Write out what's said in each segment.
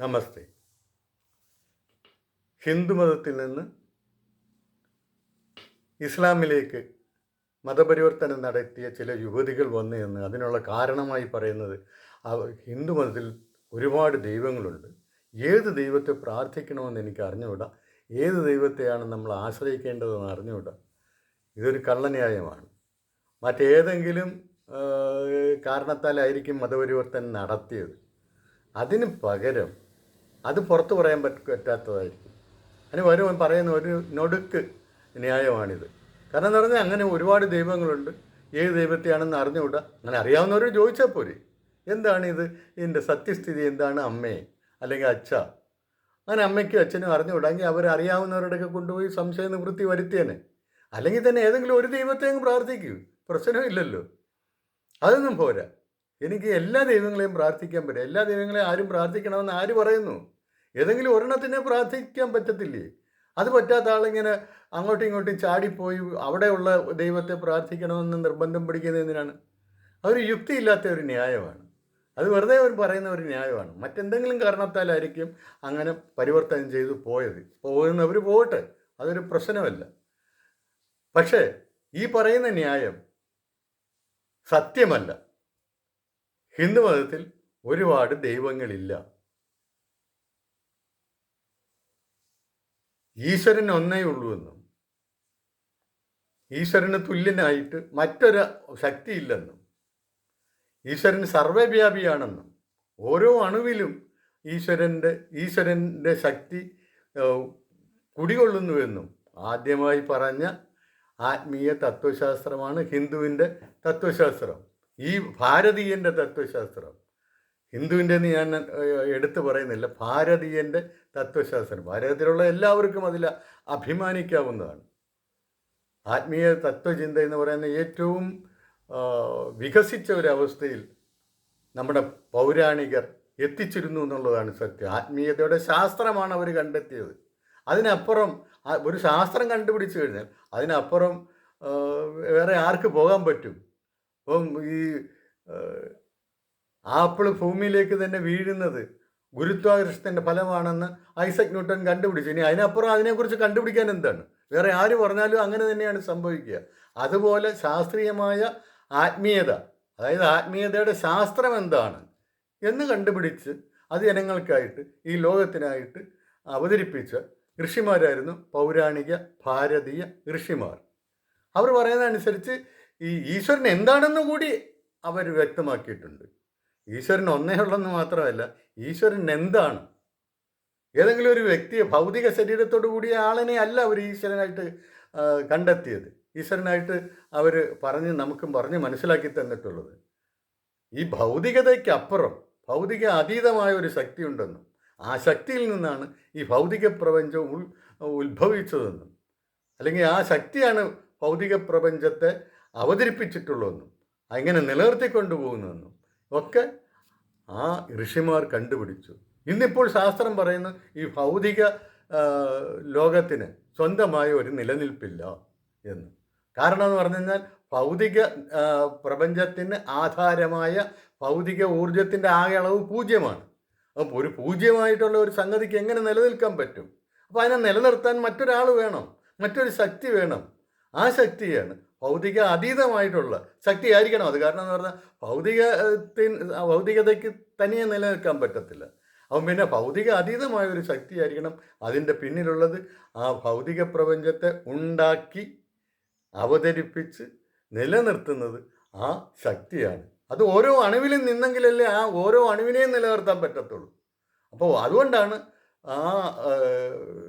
നമസ്തേ. ഹിന്ദുമതത്തിൽ നിന്ന് ഇസ്ലാമിലേക്ക് മതപരിവർത്തനം നടത്തിയ ചില യുവതികൾ വന്നു എന്ന് അതിനുള്ള കാരണമായി പറയുന്നത് ഹിന്ദു ഹിന്ദുമതത്തിൽ ഒരുപാട് ദൈവങ്ങളുണ്ട്. ഏത് ദൈവത്തെ പ്രാർത്ഥിക്കണമെന്ന് എനിക്ക് അറിഞ്ഞുകൂടാ? ഏത് ദൈവത്തെയാണ് നമ്മൾ ആശ്രയിക്കേണ്ടതെന്ന് അറിഞ്ഞുകൂടാ? ഇതൊരു കള്ളന്യായമാണ്. മറ്റേതെങ്കിലും കാരണത്താലായിരിക്കും മതപരിവർത്തനം നടത്തിയത്. അതിന് പകരം അത് പുറത്ത് പറയാൻ പറ്റ പറ്റാത്തതായിരിക്കും. അതിന് വരും പറയുന്ന ഒരു നൊടുക്ക് ന്യായമാണിത്. കാരണം എന്ന് പറഞ്ഞാൽ അങ്ങനെ ഒരുപാട് ദൈവങ്ങളുണ്ട്. ഏത് ദൈവത്തെയാണെന്ന് അറിഞ്ഞുകൂടാ? അങ്ങനെ അറിയാവുന്നവർ ചോദിച്ചാൽ പോരെ. എന്താണ് ഇത് ഇതിന്റെ സത്യസ്ഥിതി എന്താണ്? അമ്മേ അല്ലെങ്കിൽ അച്ഛ? അങ്ങനെ അമ്മയ്ക്കും അച്ഛനും അറിഞ്ഞുകൂടാങ്കിൽ അവർ അറിയാവുന്നവരുടെയൊക്കെ കൊണ്ടുപോയി സംശയ നിവൃത്തി വരുത്തിയേനെ. അല്ലെങ്കിൽ തന്നെ ഏതെങ്കിലും ഒരു ദൈവത്തെ അങ്ങ് പ്രാർത്ഥിക്കൂ. പ്രശ്നമില്ലല്ലോ. അതൊന്നും പോരാ. എനിക്ക് എല്ലാ ദൈവങ്ങളെയും പ്രാർത്ഥിക്കാൻ പറ്റും. എല്ലാ ദൈവങ്ങളെയും ആരും പ്രാർത്ഥിക്കണമെന്ന് ആര് പറയുന്നു? ഏതെങ്കിലും ഒരെണ്ണത്തിനെ പ്രാർത്ഥിക്കാൻ പറ്റത്തില്ലേ? അത് പറ്റാത്ത ആളിങ്ങനെ അങ്ങോട്ടും ഇങ്ങോട്ടും ചാടിപ്പോയി അവിടെയുള്ള ദൈവത്തെ പ്രാർത്ഥിക്കണമെന്ന് നിർബന്ധം പിടിക്കുന്നതിനാണ് അതൊരു യുക്തിയില്ലാത്ത ഒരു ന്യായമാണ്. അത് വെറുതെ അവർ പറയുന്ന ഒരു ന്യായമാണ്. മറ്റെന്തെങ്കിലും കാരണത്താലായിരിക്കും അങ്ങനെ പരിവർത്തനം ചെയ്തു പോയത്. പോകുന്നവർ പോകട്ടെ. അതൊരു പ്രശ്നമല്ല. പക്ഷേ ഈ പറയുന്ന ന്യായം സത്യമല്ല. ഹിന്ദുമതത്തിൽ ഒരുപാട് ദൈവങ്ങളില്ല. ഈശ്വരൻ ഒന്നേ ഉള്ളൂ എന്നും ഈശ്വരന് തുല്യനായിട്ട് മറ്റൊരു ശക്തിയില്ലെന്നും ഈശ്വരൻ സർവവ്യാപിയാണെന്നും ഓരോ അണുവിലും ഈശ്വരന്റെ ഈശ്വരന്റെ ശക്തി കുടികൊള്ളുന്നുവെന്നും ആദ്യമായി പറഞ്ഞ ആത്മീയ തത്വശാസ്ത്രമാണ് ഹിന്ദുവിന്റെ തത്വശാസ്ത്രം. ഈ ഭാരതീയന്റെ തത്വശാസ്ത്രം ഹിന്ദുവിന്റെ ഞാൻ എടുത്തു പറയുന്നില്ല. ഭാരതീയന്റെ തത്വശാസ്ത്രം ഭാരതത്തിലുള്ള എല്ലാവർക്കും അതിൽ അഭിമാനിക്കാവുന്നതാണ്. ആത്മീയ തത്വചിന്ത എന്ന് പറയുന്ന ഏറ്റവും വികസിച്ച ഒരവസ്ഥയിൽ നമ്മുടെ പൗരാണികർ എത്തിച്ചിരുന്നു എന്നുള്ളതാണ് സത്യം. ആത്മീയതയുടെ ശാസ്ത്രമാണ് അവർ കണ്ടെത്തിയത്. അതിനപ്പുറം ഒരു ശാസ്ത്രം കണ്ടുപിടിച്ചു കഴിഞ്ഞാൽ അതിനപ്പുറം വേറെ ആർക്ക് പോകാൻ പറ്റും? ഇപ്പം ഈ ആപ്പിൾ ഭൂമിയിലേക്ക് തന്നെ വീഴുന്നത് ഗുരുത്വാകർഷണത്തിന്റെ ഫലമാണെന്ന് ഐസക് ന്യൂട്ടൺ കണ്ടുപിടിച്ചു. ഇനി അതിനപ്പുറം അതിനെക്കുറിച്ച് കണ്ടുപിടിക്കാൻ എന്താണ്? വേറെ ആര് പറഞ്ഞാലും അങ്ങനെ തന്നെയാണ് സംഭവിക്കുക. അതുപോലെ ശാസ്ത്രീയമായ ആത്മീയത അതായത് ആത്മീയതയുടെ ശാസ്ത്രം എന്താണ് എന്ന് കണ്ടുപിടിച്ച് അത് ജനങ്ങൾക്കായിട്ട് ഈ ലോകത്തിനായിട്ട് അവതരിപ്പിച്ച ഋഷിമാരായിരുന്നു പൗരാണിക ഭാരതീയ ഋഷിമാർ. അവർ പറയുന്നതനുസരിച്ച് ഈ ഈശ്വരൻ എന്താണെന്ന് കൂടി അവർ വ്യക്തമാക്കിയിട്ടുണ്ട്. ഈശ്വരൻ ഒന്നേ ഉള്ളെന്ന് മാത്രമല്ല ഈശ്വരൻ എന്താണ്? ഏതെങ്കിലും ഒരു വ്യക്തിയെ ഭൗതിക ശരീരത്തോടു കൂടിയ ആളിനെ അല്ല അവർ ഈശ്വരനായിട്ട് കണ്ടെത്തിയത്. ഈശ്വരനായിട്ട് അവർ പറഞ്ഞ് നമുക്കും പറഞ്ഞ് മനസ്സിലാക്കി തന്നിട്ടുള്ളത്. ഈ ഭൗതികതയ്ക്കപ്പുറം ഭൗതിക അതീതമായ ഒരു ശക്തി ഉണ്ടെന്നും ആ ശക്തിയിൽ നിന്നാണ് ഈ ഭൗതിക പ്രപഞ്ചം ഉൾ ഉത്ഭവിച്ചതെന്നും. അല്ലെങ്കിൽ ആ ശക്തിയാണ് ഭൗതിക പ്രപഞ്ചത്തെ അവതരിപ്പിച്ചിട്ടുള്ളതെന്നും അങ്ങനെ നിലനിർത്തിക്കൊണ്ടു പോകുന്നതെന്നും ഒക്കെ ആ ഋഷിമാർ കണ്ടുപിടിച്ചു. ഇന്നിപ്പോൾ ശാസ്ത്രം പറയുന്നു ഈ ഭൗതിക ലോകത്തിന് സ്വന്തമായ ഒരു നിലനിൽപ്പില്ല എന്ന്. കാരണം എന്ന് പറഞ്ഞു കഴിഞ്ഞാൽ ഭൗതിക പ്രപഞ്ചത്തിന് ആധാരമായ ഭൗതിക ഊർജത്തിന്റെ ആകെ അളവ് പൂജ്യമാണ്. അപ്പോൾ ഒരു പൂജ്യമായിട്ടുള്ള ഒരു സംഗതിക്ക് എങ്ങനെ നിലനിൽക്കാൻ പറ്റും? അപ്പോൾ അതിനെ നിലനിർത്താൻ മറ്റൊരാൾ വേണം മറ്റൊരു ശക്തി വേണം. ആ ശക്തിയാണ് ഭൗതിക അതീതമായിട്ടുള്ള ശക്തി ആയിരിക്കണം അത്. കാരണം എന്ന് പറഞ്ഞാൽ ഭൗതികത്തിന് ഭൗതികതയ്ക്ക് തനിയെ നിലനിൽക്കാൻ പറ്റത്തില്ല. അപ്പം പിന്നെ ഭൗതിക അതീതമായ ഒരു ശക്തിയായിരിക്കണം അതിന്റെ പിന്നിലുള്ളത്. ആ ഭൗതിക പ്രപഞ്ചത്തെ ഉണ്ടാക്കി അവതരിപ്പിച്ച് നിലനിർത്തുന്നത് ആ ശക്തിയാണ്. അത് ഓരോ അണുവിലും നിന്നെങ്കിലല്ലേ ആ ഓരോ അണുവിനെയും നിലനിർത്താൻ പറ്റത്തുള്ളൂ. അപ്പോൾ അതുകൊണ്ടാണ് ആ,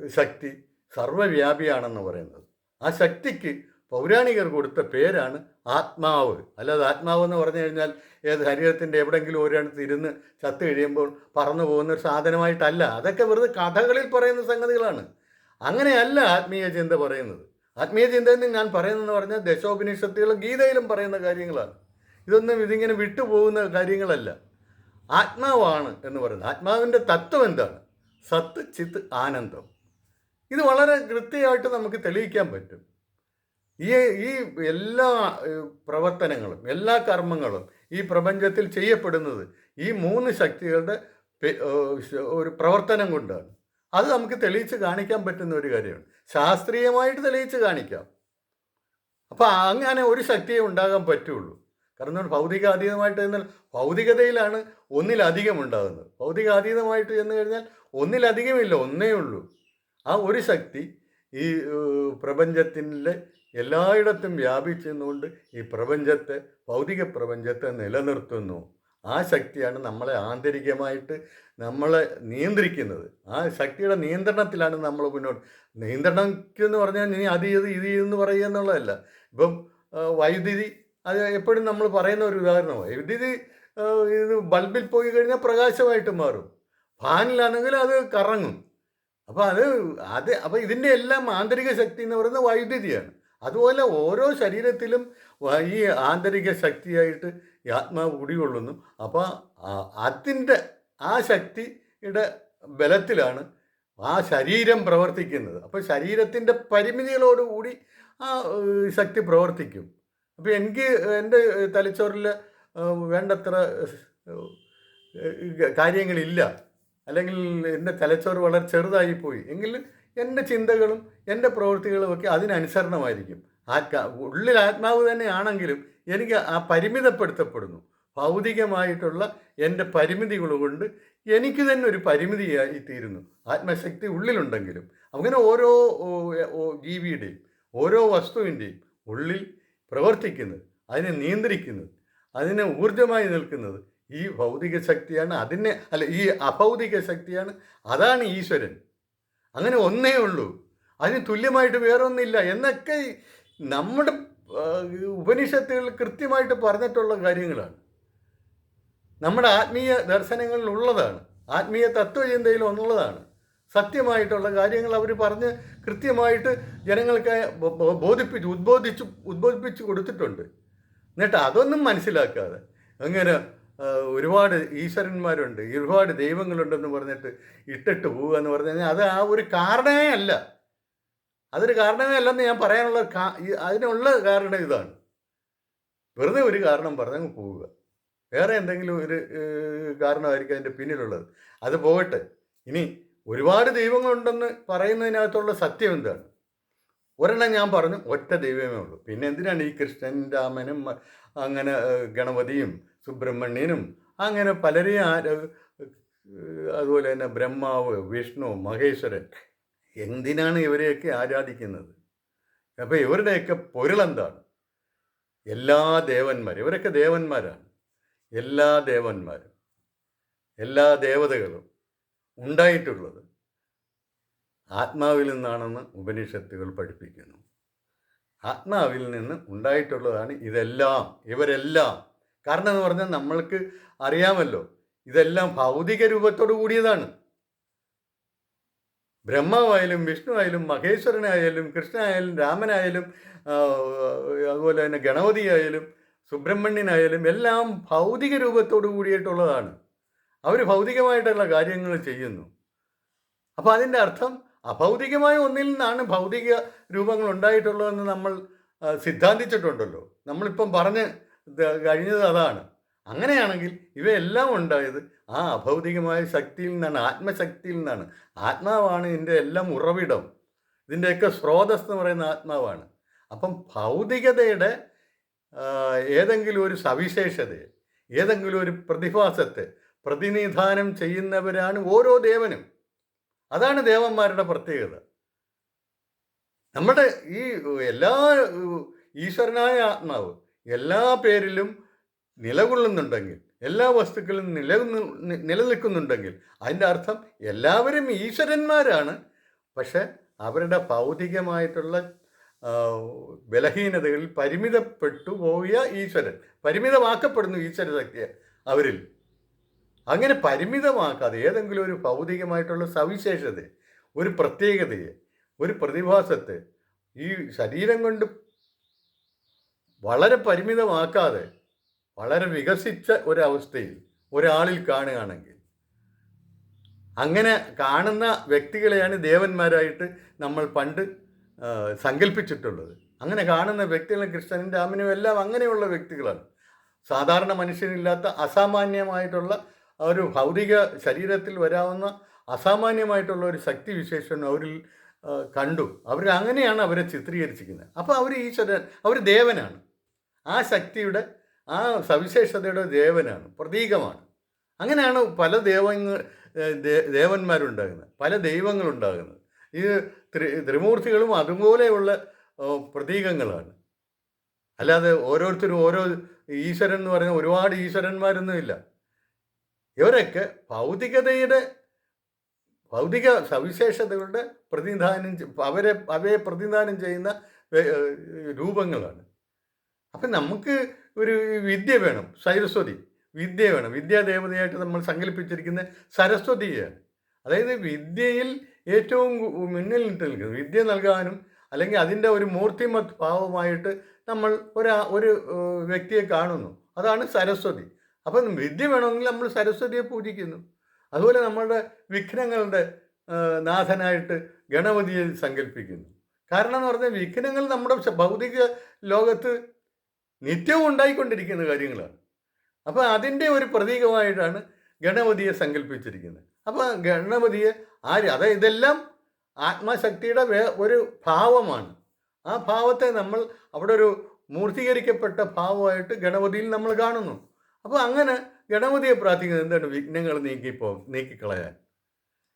ശക്തി സർവവ്യാപിയാണെന്ന് പറയുന്നത്. ആ ശക്തിക്ക് പൗരാണികർ കൊടുത്ത പേരാണ് ആത്മാവ്. അല്ലാതെ ആത്മാവ് എന്ന് പറഞ്ഞു കഴിഞ്ഞാൽ ഏത് ശരീരത്തിന്റെ എവിടെയെങ്കിലും ഒരിടത്ത് ഇരുന്ന് ചത്ത് കഴിയുമ്പോൾ പറന്നു പോകുന്ന ഒരു സാധനമായിട്ടല്ല. അതൊക്കെ വെറുതെ കഥകളിൽ പറയുന്ന സംഗതികളാണ്. അങ്ങനെയല്ല ആത്മീയ ചിന്ത പറയുന്നത്. ആത്മീയ ചിന്ത എന്ന് ഞാൻ പറയുന്നതെന്ന് പറഞ്ഞാൽ ദശോപനിഷത്തുകളും ഗീതയിലും പറയുന്ന കാര്യങ്ങളാണ്. ഇതൊന്നും ഇതിങ്ങനെ വിട്ടുപോകുന്ന കാര്യങ്ങളല്ല. ആത്മാവാണ് എന്ന് പറയുന്നത്. ആത്മാവിന്റെ തത്വം എന്താണ്? സത്ത് ചിത്ത് ആനന്ദം. ഇത് വളരെ കൃത്യമായിട്ട് നമുക്ക് തെളിയിക്കാൻ പറ്റും. ഈ ഈ എല്ലാ പ്രവർത്തനങ്ങളും എല്ലാ കർമ്മങ്ങളും ഈ പ്രപഞ്ചത്തിൽ ചെയ്യപ്പെടുന്നത് ഈ മൂന്ന് ശക്തികളുടെ ഒരു പ്രവർത്തനം കൊണ്ടാണ്. അത് നമുക്ക് തെളിയിച്ച് കാണിക്കാൻ പറ്റുന്ന ഒരു കാര്യമാണ്. ശാസ്ത്രീയമായിട്ട് തെളിയിച്ച് കാണിക്കാം. അപ്പോൾ അങ്ങനെ ഒരു ശക്തിയെ ഉണ്ടാകാൻ പറ്റുള്ളൂ. കാരണം ഭൗതിക അതീതമായിട്ട് എന്നാൽ ഭൗതികതയിലാണ് ഒന്നിലധികം ഉണ്ടാകുന്നത്. ഭൗതിക അതീതമായിട്ട് എന്ന് കഴിഞ്ഞാൽ ഒന്നിലധികമില്ല ഒന്നേ ഉള്ളൂ ആ ഒരു ശക്തി ഈ ഏഹ്, പ്രപഞ്ചത്തിലെ എല്ലായിടത്തും വ്യാപിച്ചെന്നുകൊണ്ട് ഈ പ്രപഞ്ചത്തെ ഭൗതിക പ്രപഞ്ചത്തെ നിലനിർത്തുന്നു. ആ ശക്തിയാണ് നമ്മളെ ആന്തരികമായിട്ട് നമ്മളെ നിയന്ത്രിക്കുന്നത്. ആ ശക്തിയുടെ നിയന്ത്രണത്തിലാണ് നമ്മൾ മുന്നോട്ട്. നിയന്ത്രണം എന്ന് പറഞ്ഞാൽ ഇനി അത് ഇത് ഇത് എന്ന് പറയുക എന്നുള്ളതല്ല. ഇപ്പം വൈദ്യുതി അത് എപ്പോഴും നമ്മൾ പറയുന്ന ഒരു ഉദാഹരണമാണ് വൈദ്യുതി ഇത് ബൾബിൽ പോയി കഴിഞ്ഞാൽ പ്രകാശമായിട്ട് മാറും. ഫാനിലാണെങ്കിൽ അത് കറങ്ങും. അപ്പോൾ അത് അത് അപ്പോൾ ഇതിന്റെ എല്ലാം ആന്തരിക ശക്തി എന്ന് പറയുന്നത് വൈദ്യുതിയാണ്. അതുപോലെ ഓരോ ശരീരത്തിലും ഈ ആന്തരിക ശക്തിയായിട്ട് ആത്മാവ് കുടികൊള്ളുന്നു. അപ്പോൾ അതിന്റെ ആ ശക്തിയുടെ ബലത്തിലാണ് ആ ശരീരം പ്രവർത്തിക്കുന്നത്. അപ്പോൾ ശരീരത്തിന്റെ പരിമിതികളോടുകൂടി ആ ശക്തി പ്രവർത്തിക്കും. അപ്പോൾ എനിക്ക് എന്റെ തലച്ചോറിൽ വേണ്ടത്ര കാര്യങ്ങളില്ല. അല്ലെങ്കിൽ എന്റെ തലച്ചോറ് വളരെ ചെറുതായി പോയി എങ്കിൽ എന്റെ ചിന്തകളും എന്റെ പ്രവൃത്തികളും ഒക്കെ അതിനനുസരണമായിരിക്കും. ആ ഉള്ളിൽ ആത്മാവ് തന്നെയാണെങ്കിലും എനിക്ക് ആ പരിമിതപ്പെടുത്തപ്പെടുന്നു. ഭൗതികമായിട്ടുള്ള എന്റെ പരിമിതികൾ കൊണ്ട് എനിക്ക് തന്നെ ഒരു പരിമിതിയായി തീരുന്നു. ആത്മശക്തി ഉള്ളിലുണ്ടെങ്കിലും. അങ്ങനെ ഓരോ ജീവിയുടെയും ഓരോ വസ്തുവിന്റെയും ഉള്ളിൽ പ്രവർത്തിക്കുന്നത് അതിനെ നിയന്ത്രിക്കുന്നത് അതിനെ ഊർജമായി നിൽക്കുന്നത് ഈ ഭൗതിക ശക്തിയാണ്. അതിനെ അല്ല ഈ അഭൗതിക ശക്തിയാണ്. അതാണ് ഈശ്വരൻ. അങ്ങനെ ഒന്നേ ഉള്ളൂ. അതിന് തുല്യമായിട്ട് വേറൊന്നില്ല എന്നൊക്കെ നമ്മുടെ ഉപനിഷത്തുകൾ കൃത്യമായിട്ട് പറഞ്ഞിട്ടുള്ള കാര്യങ്ങളാണ്. നമ്മുടെ ആത്മീയ ദർശനങ്ങളിൽ ഉള്ളതാണ്. ആത്മീയ തത്വചിന്തയിൽ ഒന്നുള്ളതാണ് സത്യമായിട്ടുള്ള കാര്യങ്ങൾ അവർ പറഞ്ഞ് കൃത്യമായിട്ട് ജനങ്ങൾക്ക് ബോധിപ്പിച്ച് ഉദ്ബോധിച്ച് ഉദ്ബോധിപ്പിച്ച് കൊടുത്തിട്ടുണ്ട്. എന്നിട്ട് അതൊന്നും മനസ്സിലാക്കാതെ അങ്ങനെ ആ, ഒരുപാട് ഈശ്വരന്മാരുണ്ട് ഒരുപാട് ദൈവങ്ങളുണ്ടെന്ന് പറഞ്ഞിട്ട് ഇട്ടിട്ട് പോവുക എന്ന് പറഞ്ഞു കഴിഞ്ഞാൽ അത് ആ ഒരു കാരണമേ അല്ല. അതൊരു കാരണമേ അല്ലെന്ന് ഞാൻ പറയാനുള്ള അതിനുള്ള കാരണം ഇതാണ്. വെറുതെ ഒരു കാരണം പറഞ്ഞങ്ങ് പോവുക. വേറെ എന്തെങ്കിലും ഒരു കാരണമായിരിക്കും അതിന്റെ പിന്നിലുള്ളത്. അത് പോകട്ടെ. ഇനി ഒരുപാട് ദൈവങ്ങളുണ്ടെന്ന് പറയുന്നതിനകത്തുള്ള സത്യം എന്താണ്? ഒരെണ്ണം ഞാൻ പറഞ്ഞു ഒറ്റ ദൈവമേ ഉള്ളൂ. പിന്നെ എന്തിനാണ് ഈ കൃഷ്ണൻ രാമനും അങ്ങനെ ഗണപതിയും സുബ്രഹ്മണ്യനും അങ്ങനെ പലരെയും അതുപോലെ തന്നെ ബ്രഹ്മാവ് വിഷ്ണു മഹേശ്വരൻ എന്തിനാണ് ഇവരെയൊക്കെ ആരാധിക്കുന്നത്? അപ്പോൾ ഇവരുടെയൊക്കെ പൊരുളെന്താണ് എല്ലാ ദേവന്മാർ ഇവരൊക്കെ ദേവന്മാരാണ്. എല്ലാ ദേവന്മാരും എല്ലാ ദേവതകളും ഉണ്ടായിട്ടുള്ളത് ആത്മാവിൽ നിന്നാണെന്ന് ഉപനിഷത്തുകൾ പഠിപ്പിക്കുന്നു. ആത്മാവിൽ നിന്ന് ഉണ്ടായിട്ടുള്ളതാണ് ഇതെല്ലാം ഇവരെല്ലാം. കാരണം എന്ന് പറഞ്ഞാൽ നമ്മൾക്ക് അറിയാമല്ലോ ഇതെല്ലാം ഭൗതിക രൂപത്തോടു കൂടിയതാണ്. ബ്രഹ്മാവായാലും വിഷ്ണു ആയാലും മഹേശ്വരനായാലും കൃഷ്ണനായാലും രാമനായാലും അതുപോലെ തന്നെ ഗണപതി ആയാലും സുബ്രഹ്മണ്യനായാലും എല്ലാം ഭൗതിക രൂപത്തോടു കൂടിയിട്ടുള്ളതാണ്. അവർ ഭൗതികമായിട്ടുള്ള കാര്യങ്ങൾ ചെയ്യുന്നു. അപ്പോൾ അതിന്റെ അർത്ഥം അഭൗതികമായ ഒന്നിൽ നിന്നാണ് ഭൗതിക രൂപങ്ങൾ ഉണ്ടായിട്ടുള്ളതെന്ന് നമ്മൾ സിദ്ധാന്തിച്ചിട്ടുണ്ടല്ലോ. നമ്മളിപ്പം പറഞ്ഞ് കഴിഞ്ഞത് അതാണ്. അങ്ങനെയാണെങ്കിൽ ഇവയെല്ലാം ഉണ്ടായത് ആ അഭൗതികമായ ശക്തിയിൽ നിന്നാണ് ആത്മശക്തിയിൽ നിന്നാണ്. ആത്മാവാണ് ഇതിന്റെ എല്ലാം ഉറവിടം. ഇതിന്റെയൊക്കെ സ്രോതസ് എന്ന് പറയുന്ന ആത്മാവാണ്. അപ്പം ഭൗതികതയുടെ ഏതെങ്കിലും ഒരു സവിശേഷതയെ ഏതെങ്കിലും ഒരു പ്രതിഭാസത്തെ പ്രതിനിധാനം ചെയ്യുന്നവരാണ് ഓരോ ദേവനും. അതാണ് ദേവന്മാരുടെ പ്രത്യേകത. നമ്മുടെ ഈ എല്ലാ ഈശ്വരനായ ആത്മാവ് എല്ലാ പേരിലും നിലകൊള്ളുന്നുണ്ടെങ്കിൽ എല്ലാ വസ്തുക്കളും നില നിലനിൽക്കുന്നുണ്ടെങ്കിൽ അതിന്റെ അർത്ഥം എല്ലാവരും ഈശ്വരന്മാരാണ്. പക്ഷെ അവരുടെ ഭൗതികമായിട്ടുള്ള ബലഹീനതകളിൽ പരിമിതപ്പെട്ടു പോയ ഈശ്വരൻ പരിമിതമാക്കപ്പെടുന്നു ഈശ്വര അവരിൽ. അങ്ങനെ പരിമിതമാക്കാതെ ഏതെങ്കിലും ഒരു ഭൗതികമായിട്ടുള്ള സവിശേഷതയെ ഒരു പ്രത്യേകതയെ ഒരു പ്രതിഭാസത്തെ ഈ ശരീരം കൊണ്ട് വളരെ പരിമിതമാക്കാതെ വളരെ വികസിച്ച ഒരവസ്ഥയിൽ ഒരാളിൽ കാണുകയാണെങ്കിൽ അങ്ങനെ കാണുന്ന വ്യക്തികളെയാണ് ദേവന്മാരായിട്ട് നമ്മൾ പണ്ട് സങ്കല്പിച്ചിട്ടുള്ളത് അങ്ങനെ കാണുന്ന വ്യക്തികളും കൃഷ്ണനും രാമനും എല്ലാം അങ്ങനെയുള്ള വ്യക്തികളാണ്. സാധാരണ മനുഷ്യനില്ലാത്ത അസാമാന്യമായിട്ടുള്ള ഒരു ഭൗതിക ശരീരത്തിൽ വരാവുന്ന അസാമാന്യമായിട്ടുള്ള ഒരു ശക്തി വിശേഷം അവരിൽ കണ്ടു. അവർ അങ്ങനെയാണ് അവരെ ചിത്രീകരിച്ചിരിക്കുന്നത്. അപ്പോൾ അവർ ഈശ്വരൻ അവർ ദേവനാണ്. ആ ശക്തിയുടെ ആ സവിശേഷതയുടെ ദേവനാണ് പ്രതീകമാണ്. അങ്ങനെയാണ് പല ദേവങ്ങൾ ദേവന്മാരുണ്ടാകുന്നത് പല ദൈവങ്ങളുണ്ടാകുന്നത്. ഈ ത്രി ത്രിമൂർത്തികളും അതുപോലെയുള്ള പ്രതീകങ്ങളാണ്. അല്ലാതെ ഓരോരുത്തരും ഓരോ ഈശ്വരൻ എന്ന് പറയുന്ന ഒരുപാട് ഈശ്വരന്മാരൊന്നുമില്ല ഇവരൊക്കെ ഭൗതികതയുടെ ഭൗതിക സവിശേഷതകളുടെ പ്രതിനിധാനം അവരെ അവയെ പ്രതിനിധാനം ചെയ്യുന്ന രൂപങ്ങളാണ്. അപ്പം നമുക്ക് ഒരു വിദ്യ വേണം സരസ്വതി. വിദ്യ വേണം. വിദ്യാദേവതയായിട്ട് നമ്മൾ സങ്കല്പിച്ചിരിക്കുന്ന സരസ്വതിയാണ് അതായത് വിദ്യയിൽ ഏറ്റവും മുന്നിൽ നിൽക്കുന്നത് വിദ്യ നൽകാനും അല്ലെങ്കിൽ അതിന്റെ ഒരു മൂർത്തിമത് ഭാവമായിട്ട് നമ്മൾ ഒരാ ഒരു വ്യക്തിയെ കാണുന്നു. അതാണ് സരസ്വതി. അപ്പം വിദ്യ വേണമെങ്കിൽ നമ്മൾ സരസ്വതിയെ പൂജിക്കുന്നു. അതുപോലെ നമ്മളുടെ വിഘ്നങ്ങളുടെ നാഥനായിട്ട് ഗണപതിയെ സങ്കല്പിക്കുന്നു. കാരണം എന്ന് പറഞ്ഞാൽ വിഘ്നങ്ങൾ നമ്മുടെ ഭൗതിക ലോകത്ത് നിത്യവും ഉണ്ടായിക്കൊണ്ടിരിക്കുന്ന കാര്യങ്ങളാണ് അപ്പോൾ അതിന്റെ ഒരു പ്രതീകമായിട്ടാണ് ഗണപതിയെ സങ്കല്പിച്ചിരിക്കുന്നത്. അപ്പോൾ ഗണപതിയെ ആര് അതായത് ഇതെല്ലാം ആത്മശക്തിയുടെ വേ ഒരു ഭാവമാണ്. ആ ഭാവത്തെ നമ്മൾ അവിടെ ഒരു മൂർത്തീകരിക്കപ്പെട്ട ഭാവമായിട്ട് ഗണപതിയിൽ നമ്മൾ കാണുന്നു. അപ്പോൾ അങ്ങനെ ഗണപതിയെ പ്രാർത്ഥിക്കുന്നത് എന്താണ്? വിഘ്നങ്ങൾ നീക്കിപ്പോ നീക്കിക്കളയാൻ.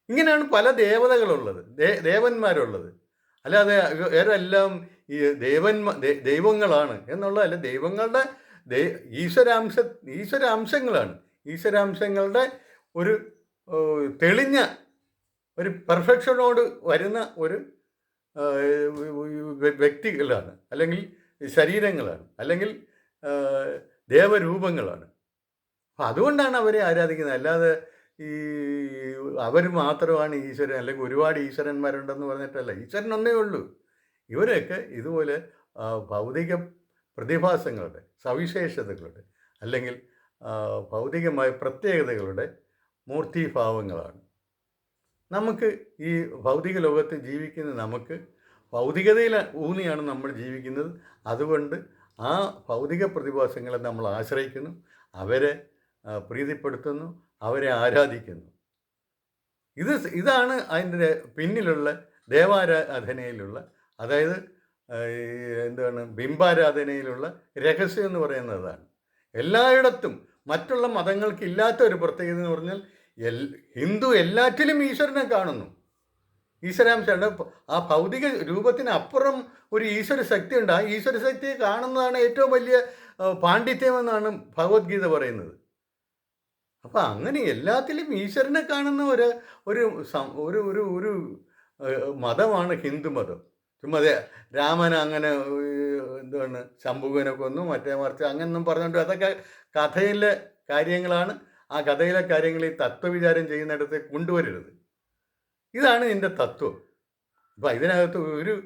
ഇങ്ങനെയാണ് പല ദേവതകളുള്ളത്. ദേ- ദേവന്മാരുള്ളത്. അല്ലാതെ ഇവരെല്ലാം ഈ ദേവന്മാ ദൈവങ്ങളാണ് എന്നുള്ളതല്ല ദൈവങ്ങളുടെ ഈശ്വരാംശ ഈശ്വരാംശങ്ങളാണ്. ഈശ്വരാംശങ്ങളുടെ ഒരു തെളിഞ്ഞ ഒരു പെർഫെക്ഷനോട് വരുന്ന ഒരു വ്യക്തികളാണ്. അല്ലെങ്കിൽ ശരീരങ്ങളാണ്. അല്ലെങ്കിൽ ദേവരൂപങ്ങളാണ്. അതുകൊണ്ടാണ് അവരെ ആരാധിക്കുന്നത്. അല്ലാതെ ഈ അവർ മാത്രമാണ് ഈശ്വരൻ അല്ലെങ്കിൽ ഒരുപാട് ഈശ്വരന്മാരുണ്ടെന്ന് പറഞ്ഞിട്ടല്ല ഈശ്വരൻ ഒന്നേ ഉള്ളൂ. ഇവരൊക്കെ ഇതുപോലെ ഭൗതിക പ്രതിഭാസങ്ങളുടെ സവിശേഷതകളുടെ അല്ലെങ്കിൽ ഭൗതികമായ പ്രത്യേകതകളുടെ മൂർത്തിഭാവങ്ങളാണ്. നമുക്ക് ഈ ഭൗതിക ലോകത്ത് ജീവിക്കുന്ന നമുക്ക് ഭൗതികതയിൽ ഊന്നിയാണ് നമ്മൾ ജീവിക്കുന്നത്. അതുകൊണ്ട് ആ ഭൗതിക പ്രതിഭാസങ്ങളെ നമ്മൾ ആശ്രയിക്കുന്നു അവരെ പ്രീതിപ്പെടുത്തുന്നു. അവരെ ആരാധിക്കുന്നു. ഇത് ഇതാണ് അതിന്റെ പിന്നിലുള്ള ദേവാരാധനയിലുള്ള അതായത് എന്താണ് ബിംബാരാധനയിലുള്ള രഹസ്യം എന്ന് പറയുന്നതാണ്. എല്ലായിടത്തും മറ്റുള്ള മതങ്ങൾക്ക് ഇല്ലാത്ത ഒരു പ്രത്യേകത എന്ന് പറഞ്ഞാൽ എൽ ഹിന്ദു എല്ലാറ്റിലും ഈശ്വരനെ കാണുന്നു. ഈശ്വരാംശമാണ് പ- ആ ഭൗതിക രൂപത്തിന് അപ്പുറം ഒരു ഈശ്വര ശക്തി ഉണ്ട് ആ ഈശ്വര ശക്തിയെ കാണുന്നതാണ് ഏറ്റവും വലിയ പാണ്ഡിത്യമെന്നാണ് ഭഗവത്ഗീത പറയുന്നത്. അപ്പം അങ്ങനെ എല്ലാത്തിലും ഈശ്വരനെ കാണുന്ന ഒരു ഒരു ഒരു ഒരു ഒരു മതമാണ് ഹിന്ദു മതം. ചുമ്മാ രാമൻ അങ്ങനെ എന്താണ് ശംഭുവിനെ കൊന്നു മറ്റേ മറിച്ച് അങ്ങനൊന്നും പറഞ്ഞുകൊണ്ട് അതൊക്കെ കഥയിലെ കാര്യങ്ങളാണ്. ആ കഥയിലെ കാര്യങ്ങൾ ഈ തത്വവിചാരം ചെയ്യുന്നിടത്ത് കൊണ്ടുവരരുത്. ഇതാണ് എന്റെ തത്വം. അപ്പം ഇതിനകത്ത് ഒരു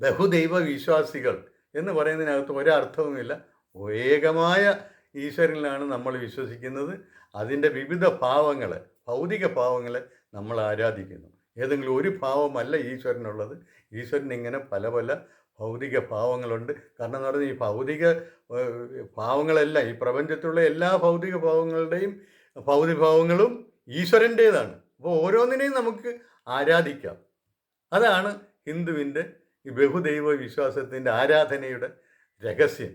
ബഹുദൈവ വിശ്വാസികൾ എന്ന് പറയുന്നതിനകത്ത് ഒരർത്ഥവുമില്ല. ഏകമായ ഈശ്വരനിലാണ് നമ്മൾ വിശ്വസിക്കുന്നത്. അതിന്റെ വിവിധ ഭാവങ്ങൾ ഭൗതിക ഭാവങ്ങളെ നമ്മൾ ആരാധിക്കുന്നു. ഏതെങ്കിലും ഒരു ഭാവമല്ല ഈശ്വരനുള്ളത്. ഈശ്വരൻ ഇങ്ങനെ പല പല ഭൗതിക ഭാവങ്ങളുണ്ട് കാരണം എന്ന് പറഞ്ഞാൽ ഈ ഭൗതിക ഭാവങ്ങളെല്ലാം ഈ പ്രപഞ്ചത്തിലുള്ള എല്ലാ ഭൗതിക ഭാവങ്ങളുടെയും ഭൗതിക ഭാവങ്ങളും ഈശ്വരന്റേതാണ്. അപ്പോൾ ഓരോന്നിനെയും നമുക്ക് ആരാധിക്കാം. അതാണ് ഹിന്ദുവിന്റെ ഈ ബഹുദൈവ വിശ്വാസത്തിന്റെ ആരാധനയുടെ രഹസ്യം.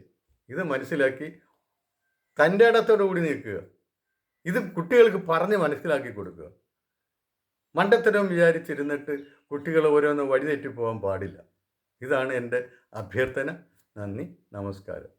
ഇത് മനസ്സിലാക്കി തന്റെ ഇടത്തോടു കൂടി നിൽക്കുക. ഇത് കുട്ടികൾക്ക് പറഞ്ഞ് മനസ്സിലാക്കി കൊടുക്കുക. മണ്ടത്തരം വിചാരിച്ചിരുന്നിട്ട് കുട്ടികൾ ഓരോന്ന് വഴിതെറ്റി പോകാൻ പാടില്ല. ഇതാണ് എന്റെ അഭ്യർത്ഥന. നന്ദി. നമസ്കാരം.